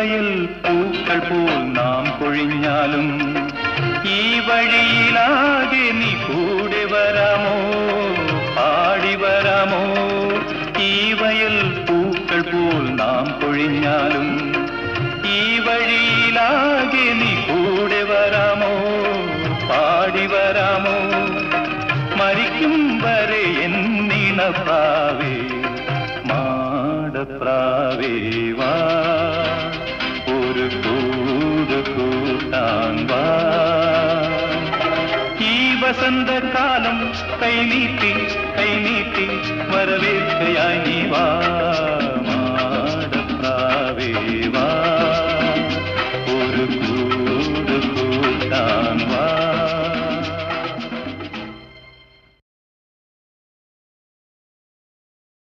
വയൽ പൂക്കൾ പോൽ നാം കൊഴിഞ്ഞാലും ഈ വഴിയിലാകെ നീ കൂടെ വരാമോ? പാടി വരാമോ? ഈ വയൽ പൂക്കൾ പോൽ നാം കൊഴിഞ്ഞാലും ഈ വഴിയിലാകെ നീ കൂടെ വരാമോ? പാടി വരാമോ? മരിക്കും വരെ എന്നിണപ്രാവേ മാടപ്രാവേ വാ ഈ വസന്തകാലം കൈനീട്ടി കൈനീട്ടി വരവേൽക്കയായി നീ വാ